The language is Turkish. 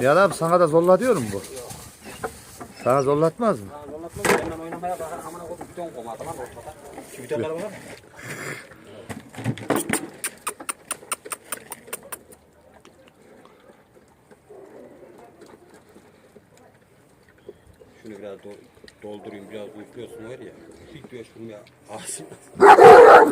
Ya abi sana da zorla diyorum bu. Sana zorlatmaz mı? Anlatma benimle oynamaya bakar amına koydum bir ton koma tamam mı. Şu bir tonlara bakar. Şunu biraz do doldurayım biraz uyutmuyorsun var ya. Bir diyor şunu ya. Ağzım.